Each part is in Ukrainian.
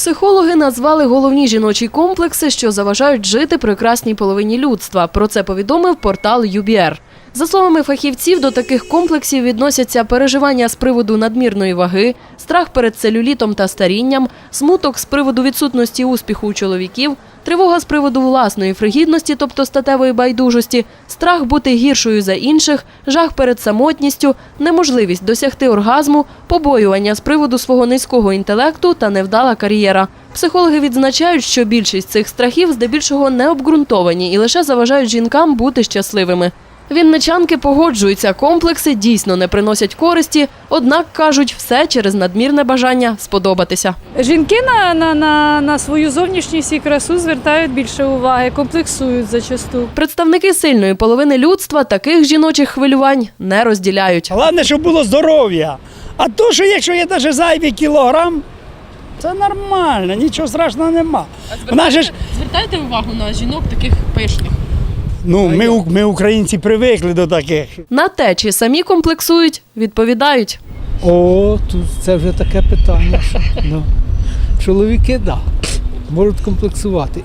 Психологи назвали головні жіночі комплекси, що заважають жити прекрасній половині людства. Про це повідомив портал UBR. За словами фахівців, до таких комплексів відносяться переживання з приводу надмірної ваги, страх перед целюлітом та старінням, смуток з приводу відсутності успіху у чоловіків, тривога з приводу власної фригідності, тобто статевої байдужості, страх бути гіршою за інших, жах перед самотністю, неможливість досягти оргазму, побоювання з приводу свого низького інтелекту та невдала кар'єра. Психологи відзначають, що більшість цих страхів здебільшого не обґрунтовані і лише заважають жінкам бути щасливими. Вінничанки погоджуються, комплекси дійсно не приносять користі, однак кажуть, все через надмірне бажання сподобатися. Жінки на, на, на, на свою зовнішність і красу звертають більше уваги, комплексують зачасту. Представники сильної половини людства таких жіночих хвилювань не розділяють. Головне, щоб було здоров'я. А то, що якщо є навіть зайвий кілограм, це нормально, нічого страшного нема. Вона же ж, Звертайте увагу на жінок таких пишних. Ну, ми, ми українці привикли до таких. На те, чи самі комплексують, відповідають. О, тут це вже таке питання. Що, ну, чоловіки, так, да, можуть комплексувати.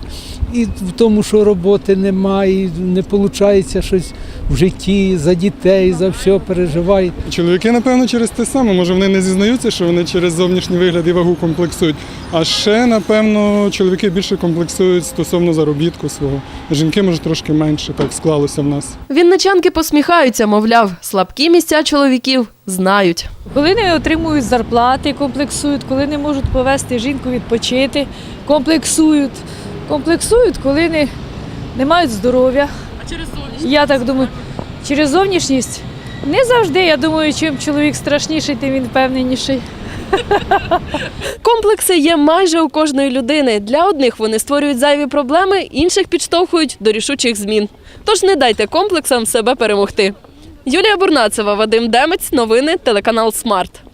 І в тому, що роботи немає, і не виходить щось в житті, за дітей, за все переживають. Чоловіки, напевно, через те саме. Може, вони не зізнаються, що вони через зовнішній вигляд і вагу комплексують. А ще, напевно, чоловіки більше комплексують стосовно заробітку свого. Жінки, може, трошки менше, так склалося в нас. Вінничанки посміхаються, мовляв, слабкі місця чоловіків знають. Коли не отримують зарплати, комплексують, коли не можуть повести жінку відпочити, комплексують. Комплексують, коли не, не мають здоров'я. А через Я так думаю, через зовнішність не завжди. Я думаю, чим чоловік страшніший, тим він впевненіший. Комплекси є майже у кожної людини. Для одних вони створюють зайві проблеми, інших підштовхують до рішучих змін. Тож не дайте комплексам себе перемогти. Юлія Бурнацева, Вадим Демець, новини, телеканал Смарт.